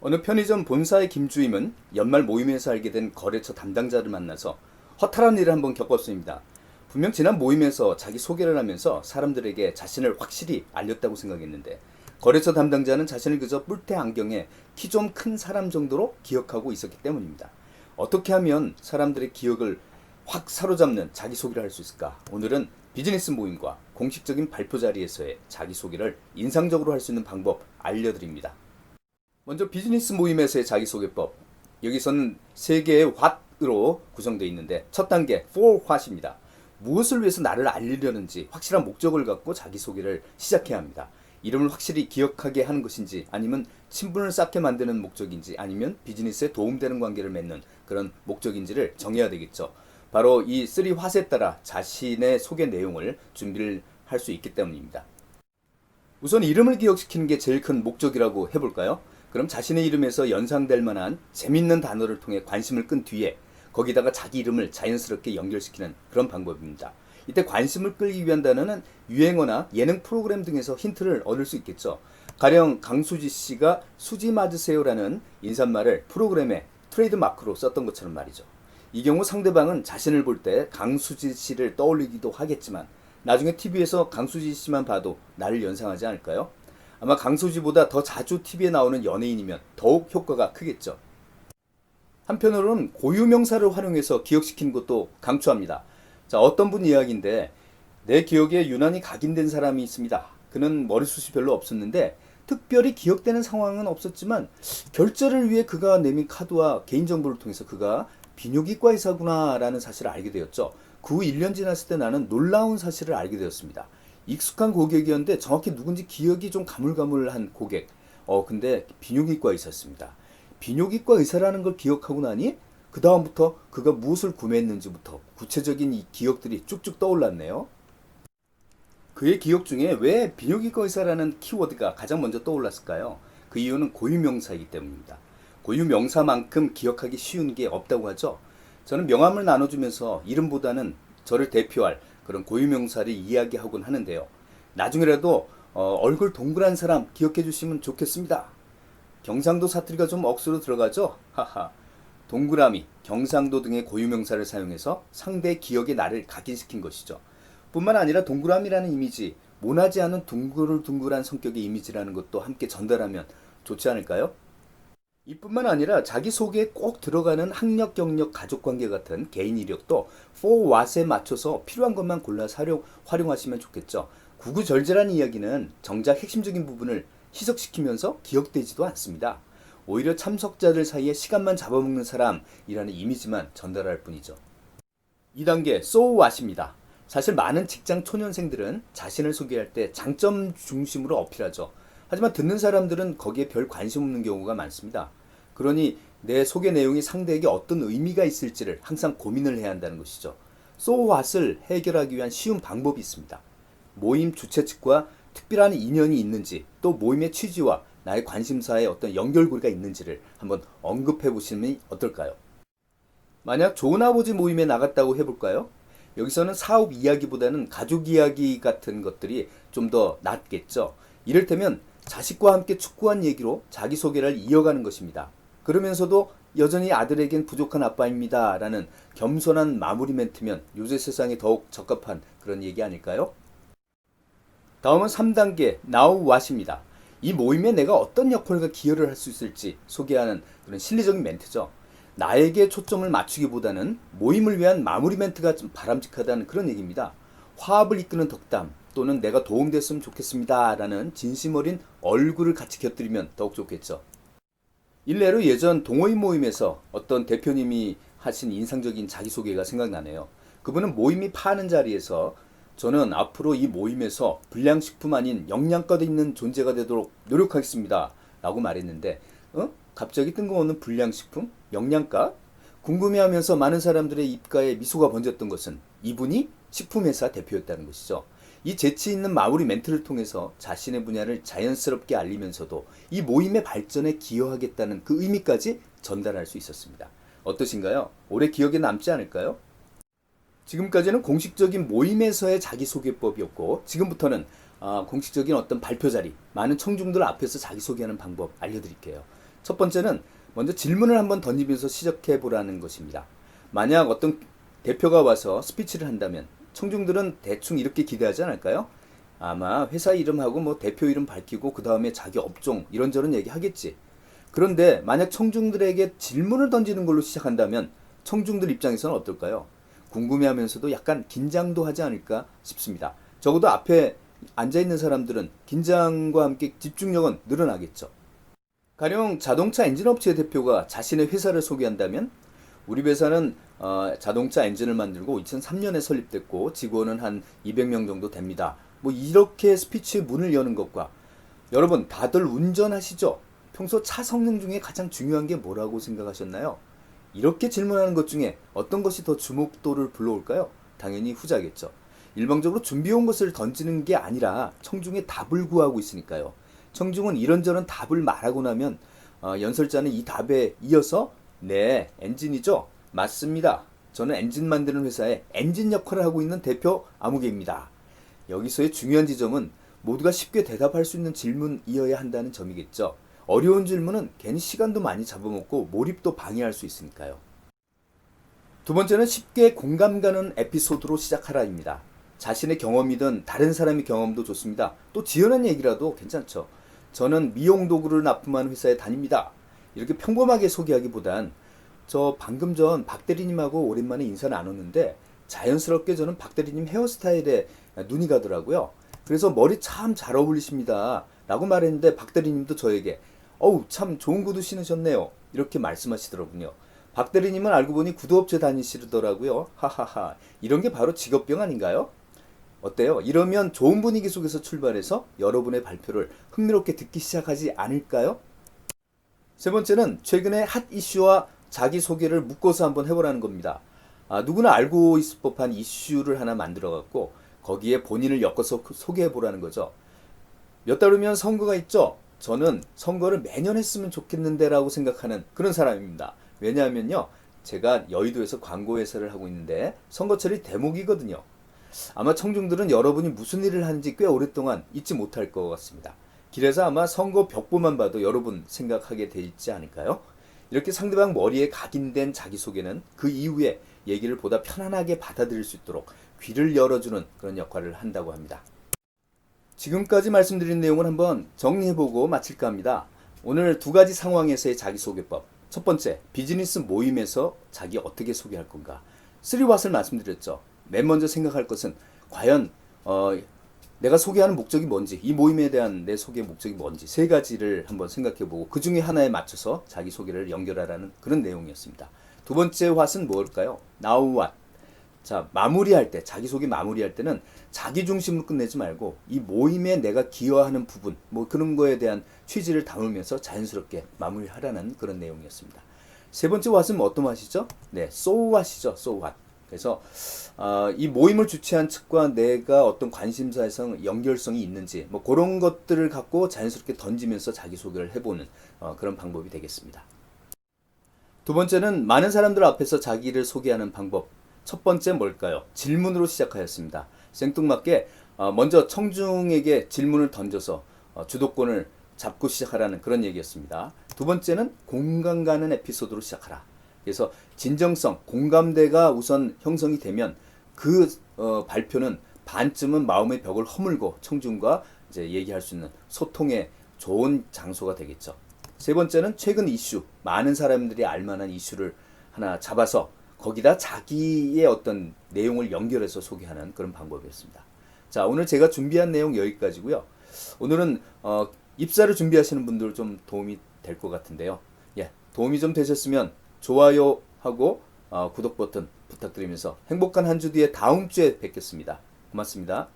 어느 편의점 본사의 김주임은 연말 모임에서 알게 된 거래처 담당자를 만나서 허탈한 일을 한번 겪었습니다. 분명 지난 모임에서 자기 소개를 하면서 사람들에게 자신을 확실히 알렸다고 생각했는데 거래처 담당자는 자신을 그저 뿔테 안경에 키 좀 큰 사람 정도로 기억하고 있었기 때문입니다. 어떻게 하면 사람들의 기억을 확 사로잡는 자기소개를 할 수 있을까? 오늘은 비즈니스 모임과 공식적인 발표 자리에서의 자기소개를 인상적으로 할 수 있는 방법 알려드립니다. 먼저 비즈니스 모임에서의 자기소개법. 여기서는 세 개의 what으로 구성되어 있는데 첫 단계 for what입니다. 무엇을 위해서 나를 알리려는지 확실한 목적을 갖고 자기소개를 시작해야 합니다. 이름을 확실히 기억하게 하는 것인지 아니면 친분을 쌓게 만드는 목적인지 아니면 비즈니스에 도움되는 관계를 맺는 그런 목적인지를 정해야 되겠죠. 바로 이 쓰리 왓에 따라 자신의 소개 내용을 준비를 할 수 있기 때문입니다. 우선 이름을 기억시키는 게 제일 큰 목적이라고 해볼까요? 그럼 자신의 이름에서 연상될 만한 재밌는 단어를 통해 관심을 끈 뒤에 거기다가 자기 이름을 자연스럽게 연결시키는 그런 방법입니다. 이때 관심을 끌기 위한 단어는 유행어나 예능 프로그램 등에서 힌트를 얻을 수 있겠죠. 가령 강수지 씨가 수지 맞으세요라는 인사말을 프로그램의 트레이드 마크로 썼던 것처럼 말이죠. 이 경우 상대방은 자신을 볼 때 강수지 씨를 떠올리기도 하겠지만 나중에 TV에서 강수지 씨만 봐도 나를 연상하지 않을까요? 아마 강수지보다 더 자주 TV에 나오는 연예인이면 더욱 효과가 크겠죠. 한편으로는 고유명사를 활용해서 기억시키는 것도 강추합니다. 자, 어떤 분 이야기인데 내 기억에 유난히 각인된 사람이 있습니다. 그는 머리숱이 별로 없었는데 특별히 기억되는 상황은 없었지만 결제를 위해 그가 내민 카드와 개인정보를 통해서 그가 비뇨기과 의사구나라는 사실을 알게 되었죠. 그 후 1년 지났을 때 나는 놀라운 사실을 알게 되었습니다. 익숙한 고객이었는데 정확히 누군지 기억이 좀 가물가물한 고객. 어, 근데 비뇨기과 의사였습니다. 비뇨기과 의사라는 걸 기억하고 나니 그 다음부터 그가 무엇을 구매했는지부터 구체적인 이 기억들이 쭉쭉 떠올랐네요. 그의 기억 중에 왜 비뇨기과 의사라는 키워드가 가장 먼저 떠올랐을까요? 그 이유는 고유명사이기 때문입니다. 고유명사만큼 기억하기 쉬운 게 없다고 하죠. 저는 명함을 나눠주면서 이름보다는 저를 대표할 그런 고유명사를 이야기하곤 하는데요. 나중에라도 어, 얼굴 동그란 사람 기억해 주시면 좋겠습니다. 경상도 사투리가 좀 억수로 들어가죠? 하하. 동그라미, 경상도 등의 고유명사를 사용해서 상대의 기억에 나를 각인시킨 것이죠. 뿐만 아니라 동그라미라는 이미지, 모나지 않은 둥글둥글한 성격의 이미지라는 것도 함께 전달하면 좋지 않을까요? 이뿐만 아니라 자기 소개에 꼭 들어가는 학력, 경력, 가족관계 같은 개인 이력도 for what에 맞춰서 필요한 것만 골라 사용, 활용하시면 좋겠죠. 구구절절한 이야기는 정작 핵심적인 부분을 희석시키면서 기억되지도 않습니다. 오히려 참석자들 사이에 시간만 잡아먹는 사람이라는 이미지만 전달할 뿐이죠. 2단계 so what입니다. 사실 많은 직장 초년생들은 자신을 소개할 때 장점 중심으로 어필하죠. 하지만 듣는 사람들은 거기에 별 관심 없는 경우가 많습니다. 그러니 내 소개 내용이 상대에게 어떤 의미가 있을지를 항상 고민을 해야 한다는 것이죠. what을 해결하기 위한 쉬운 방법이 있습니다. 모임 주최 측과 특별한 인연이 있는지 또 모임의 취지와 나의 관심사에 어떤 연결고리가 있는지를 한번 언급해 보시면 어떨까요? 만약 좋은 아버지 모임에 나갔다고 해볼까요? 여기서는 사업 이야기보다는 가족 이야기 같은 것들이 좀 더 낫겠죠. 이를테면 자식과 함께 축구한 얘기로 자기소개를 이어가는 것입니다. 그러면서도 여전히 아들에겐 부족한 아빠입니다. 라는 겸손한 마무리 멘트면 요새 세상에 더욱 적합한 그런 얘기 아닐까요? 다음은 3단계 Now What입니다. 이 모임에 내가 어떤 역할과 기여를 할 수 있을지 소개하는 그런 실리적인 멘트죠. 나에게 초점을 맞추기보다는 모임을 위한 마무리 멘트가 좀 바람직하다는 그런 얘기입니다. 화합을 이끄는 덕담 또는 내가 도움됐으면 좋겠습니다. 라는 진심 어린 얼굴을 같이 곁들이면 더욱 좋겠죠. 일례로 예전 동호인 모임에서 어떤 대표님이 하신 인상적인 자기소개가 생각나네요. 그분은 모임이 파는 자리에서 저는 앞으로 이 모임에서 불량식품 아닌 영양가도 있는 존재가 되도록 노력하겠습니다. 라고 말했는데, 어? 갑자기 뜬금없는 불량식품? 영양가? 궁금해하면서 많은 사람들의 입가에 미소가 번졌던 것은 이분이 식품회사 대표였다는 것이죠. 이 재치 있는 마무리 멘트를 통해서 자신의 분야를 자연스럽게 알리면서도 이 모임의 발전에 기여하겠다는 그 의미까지 전달할 수 있었습니다. 어떠신가요? 오래 기억에 남지 않을까요? 지금까지는 공식적인 모임에서의 자기소개법이었고 지금부터는 아, 공식적인 어떤 발표 자리, 많은 청중들 앞에서 자기소개하는 방법 알려드릴게요. 첫 번째는 먼저 질문을 한번 던지면서 시작해 보라는 것입니다. 만약 어떤 대표가 와서 스피치를 한다면 청중들은 대충 이렇게 기대하지 않을까요? 아마 회사 이름하고 뭐 대표 이름 밝히고 그 다음에 자기 업종 이런저런 얘기 하겠지. 그런데 만약 청중들에게 질문을 던지는 걸로 시작한다면 청중들 입장에서는 어떨까요? 궁금해하면서도 약간 긴장도 하지 않을까 싶습니다. 적어도 앞에 앉아 있는 사람들은 긴장과 함께 집중력은 늘어나겠죠. 가령 자동차 엔진 업체 대표가 자신의 회사를 소개한다면 우리 회사는 어, 자동차 엔진을 만들고 2003년에 설립됐고 직원은 한 200명 정도 됩니다. 뭐 이렇게 스피치의 문을 여는 것과 여러분 다들 운전하시죠? 평소 차 성능 중에 가장 중요한 게 뭐라고 생각하셨나요? 이렇게 질문하는 것 중에 어떤 것이 더 주목도를 불러올까요? 당연히 후자겠죠. 일방적으로 준비해온 것을 던지는 게 아니라 청중의 답을 구하고 있으니까요. 청중은 이런저런 답을 말하고 나면 어, 연설자는 이 답에 이어서 네 엔진이죠 맞습니다 저는 엔진 만드는 회사에 엔진 역할을 하고 있는 대표 아무개입니다 여기서의 중요한 지점은 모두가 쉽게 대답할 수 있는 질문이어야 한다는 점이겠죠 어려운 질문은 괜히 시간도 많이 잡아먹고 몰입도 방해할 수 있으니까요 두 번째는 쉽게 공감 가는 에피소드로 시작하라입니다. 자신의 경험이든 다른 사람의 경험도 좋습니다. 또 지어낸 얘기라도 괜찮죠. 저는 미용 도구를 납품하는 회사에 다닙니다. 이렇게 평범하게 소개하기보단 저 방금 전 박대리님하고 오랜만에 인사 나눴는데 자연스럽게 저는 박대리님 헤어스타일에 눈이 가더라고요. 그래서 머리 참 잘 어울리십니다. 라고 말했는데 박대리님도 저에게 어우 참 좋은 구두 신으셨네요. 이렇게 말씀하시더라고요. 박대리님은 알고 보니 구두업체 다니시더라고요. 하하하. 이런 게 바로 직업병 아닌가요? 어때요? 이러면 좋은 분위기 속에서 출발해서 여러분의 발표를 흥미롭게 듣기 시작하지 않을까요? 세 번째는 최근에 핫 이슈와 자기 소개를 묶어서 한번 해보라는 겁니다. 아, 누구나 알고 있을 법한 이슈를 하나 만들어 갖고 거기에 본인을 엮어서 소개해 보라는 거죠. 몇 달 후면 선거가 있죠. 저는 선거를 매년 했으면 좋겠는데라고 생각하는 그런 사람입니다. 왜냐하면요, 제가 여의도에서 광고 회사를 하고 있는데 선거철이 대목이거든요. 아마 청중들은 여러분이 무슨 일을 하는지 꽤 오랫동안 잊지 못할 것 같습니다. 길에서 아마 선거 벽보만 봐도 여러분 생각하게 돼 있지 않을까요? 이렇게 상대방 머리에 각인된 자기소개는 그 이후에 얘기를 보다 편안하게 받아들일 수 있도록 귀를 열어주는 그런 역할을 한다고 합니다. 지금까지 말씀드린 내용을 한번 정리해보고 마칠까 합니다. 오늘 두 가지 상황에서의 자기소개법. 첫 번째, 비즈니스 모임에서 자기 어떻게 소개할 건가. 쓰리왓을 말씀드렸죠. 맨 먼저 생각할 것은 과연 어, 내가 소개하는 목적이 뭔지, 이 모임에 대한 내 소개 목적이 뭔지 세 가지를 한번 생각해보고 그 중에 하나에 맞춰서 자기 소개를 연결하라는 그런 내용이었습니다. 두 번째 왓은 뭘까요? Now what? 자, 마무리할 때, 자기 소개 마무리할 때는 자기 중심으로 끝내지 말고 이 모임에 내가 기여하는 부분, 뭐 그런 거에 대한 취지를 담으면서 자연스럽게 마무리하라는 그런 내용이었습니다. 세 번째 왓은 어떤 왓이죠? 네, so what이죠, so what. 그래서 어, 이 모임을 주최한 측과 내가 어떤 관심사에서 연결성이 있는지 뭐 그런 것들을 갖고 자연스럽게 던지면서 자기소개를 해보는 어, 그런 방법이 되겠습니다. 두 번째는 많은 사람들 앞에서 자기를 소개하는 방법. 첫 번째 뭘까요? 질문으로 시작하였습니다. 생뚱맞게 어, 먼저 청중에게 질문을 던져서 어, 주도권을 잡고 시작하라는 그런 얘기였습니다. 두 번째는 공감 가는 에피소드로 시작하라. 그래서 진정성, 공감대가 우선 형성이 되면 그 어, 발표는 반쯤은 마음의 벽을 허물고 청중과 이제 얘기할 수 있는 소통의 좋은 장소가 되겠죠. 세 번째는 최근 이슈, 많은 사람들이 알만한 이슈를 하나 잡아서 거기다 자기의 어떤 내용을 연결해서 소개하는 그런 방법이었습니다. 자, 오늘 제가 준비한 내용 여기까지고요. 오늘은 어, 입사를 준비하시는 분들 좀 도움이 될 것 같은데요. 예, 도움이 좀 되셨으면 좋아요 하고 어, 구독 버튼 부탁드리면서 행복한 한 주 뒤에 다음 주에 뵙겠습니다. 고맙습니다.